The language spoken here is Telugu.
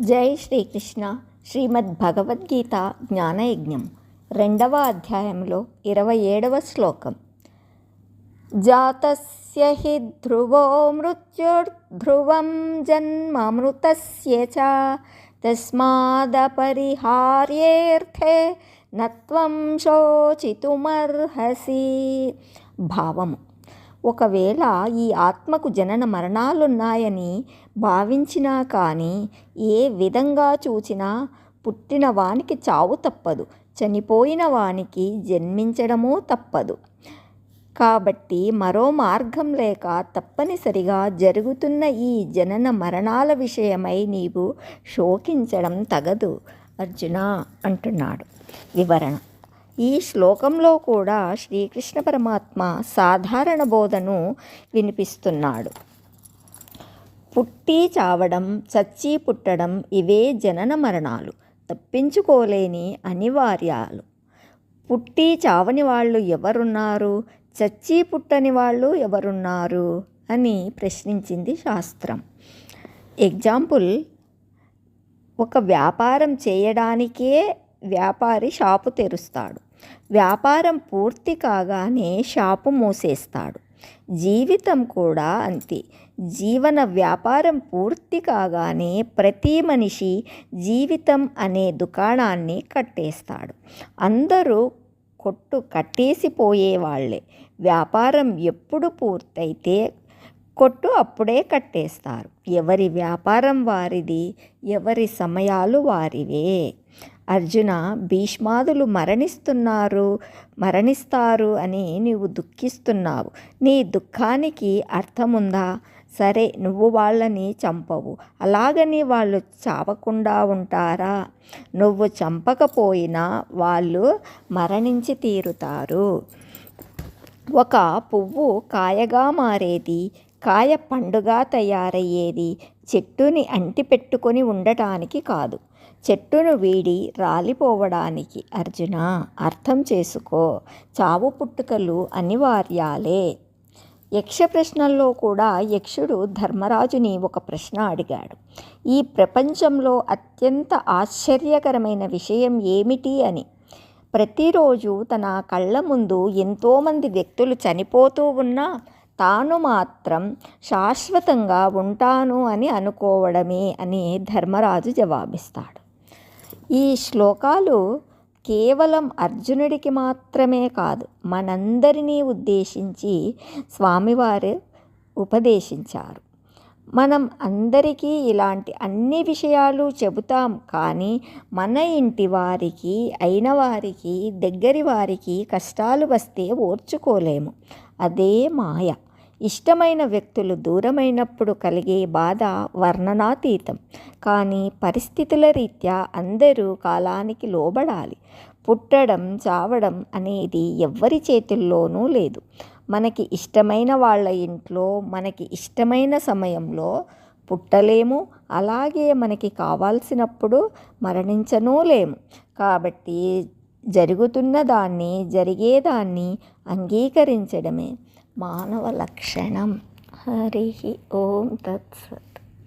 జై శ్రీకృష్ణ. శ్రీమద్ భగవద్గీత జ్ఞానయజ్ఞం రెండవ అధ్యాయంలో ఇరవై ఏడవ శ్లోకం. జాతస్య హి ధ్రువో మృత్యుర్ధ్రువం జన్మమృతస్య చ. తస్మాదపరిహార్యేర్థే నత్వం శోచితుమర్హసి. భావము. ఒకవేళ ఈ ఆత్మకు జనన మరణాలున్నాయని భావించినా కానీ ఏ విధంగా చూచినా పుట్టిన వానికి చావు తప్పదు. చనిపోయిన వానికి జన్మించడమూ తప్పదు. కాబట్టి మరో మార్గం లేక తప్పనిసరిగా జరుగుతున్న ఈ జనన మరణాల విషయమై నీవు శోకించడం తగదు. అర్జున అంటున్నాడు. వివరణ. ఈ శ్లోకంలో కూడా శ్రీకృష్ణ పరమాత్మ సాధారణ బోధను వినిపిస్తున్నాడు. పుట్టి చావడం చచ్చి పుట్టడం ఇవే జనన మరణాలు తప్పించుకోలేని అనివార్యాలు. పుట్టి చావని వాళ్ళు ఎవరున్నారు? చచ్చి పుట్టని వాళ్ళు ఎవరున్నారు? అని ప్రశ్నించింది శాస్త్రం. ఎగ్జాంపుల్ ఒక వ్యాపారం చేయడానికే వ్యాపారి షాపు తెరుస్తాడు. వ్యాపారం పూర్తి కాగానే షాపు మూసేస్తాడు. జీవితం కూడా అంతే. జీవన వ్యాపారం పూర్తి కాగానే ప్రతి మనిషి జీవితం అనే దుకాణాన్ని కట్టేస్తాడు. అందరూ కొట్టు కట్టేసిపోయేవాళ్ళే వ్యాపారం ఎప్పుడు పూర్తయితే కొట్టు అప్పుడే కట్టేస్తారు. ఎవరి వ్యాపారం వారిది ఎవరి సమయాలు వారివే. అర్జున భీష్మాదులు మరణిస్తున్నారు మరణిస్తారు అని నీవు దుఃఖిస్తున్నావు. నీ దుఃఖానికి అర్థముందా? సరే నువ్వు వాళ్ళని చంపవు. అలాగని వాళ్ళు చావకుండా ఉంటారా? నువ్వు చంపకపోయినా వాళ్ళు మరణించి తీరుతారు. ఒక పువ్వు కాయగా మారేది కాయ పండుగా తయారయ్యేది చెట్టుని అంటిపెట్టుకొని ఉండటానికి కాదు. చెట్టును వీడి రాలిపోవడానికి అర్జున అర్థం చేసుకో. చావు పుట్టుకలు అనివార్యాలే. యక్ష ప్రశ్నల్లో కూడా యక్షుడు ధర్మరాజుని ఒక ప్రశ్న అడిగాడు. ఈ ప్రపంచంలో అత్యంత ఆశ్చర్యకరమైన విషయం ఏమిటి అని. ప్రతిరోజు తన కళ్ళ ముందు ఎంతోమంది వ్యక్తులు చనిపోతూ ఉన్నా తాను మాత్రం శాశ్వతంగా ఉంటాను అని అనుకోవడమే అని ధర్మరాజు జవాబిస్తాడు. ఈ శ్లోకాలు కేవలం అర్జునుడికి మాత్రమే కాదు మనందరినీ ఉద్దేశించి స్వామివారు ఉపదేశించారు. మనం అందరికీ ఇలాంటి అన్ని విషయాలు చెబుతాం కానీ మన ఇంటి వారికి అయిన వారికి దగ్గరి వారికి కష్టాలు వస్తే ఓర్చుకోలేము. అదే మాయ. ఇష్టమైన వ్యక్తులు దూరమైనప్పుడు కలిగే బాధ వర్ణనాతీతం. కానీ పరిస్థితుల రీత్యా అందరూ కాలానికి లోబడాలి. పుట్టడం చావడం అనేది ఎవ్వరి చేతుల్లోనూ లేదు. మనకి ఇష్టమైన వాళ్ళ ఇంట్లో మనకి ఇష్టమైన సమయంలో పుట్టలేము. అలాగే మనకి కావాల్సినప్పుడు మరణించనూ లేము. కాబట్టి జరుగుతున్న దాన్ని జరిగేదాన్ని అంగీకరించడమే. மாணவலக்ஷணம் ஹரி ஓம் தத்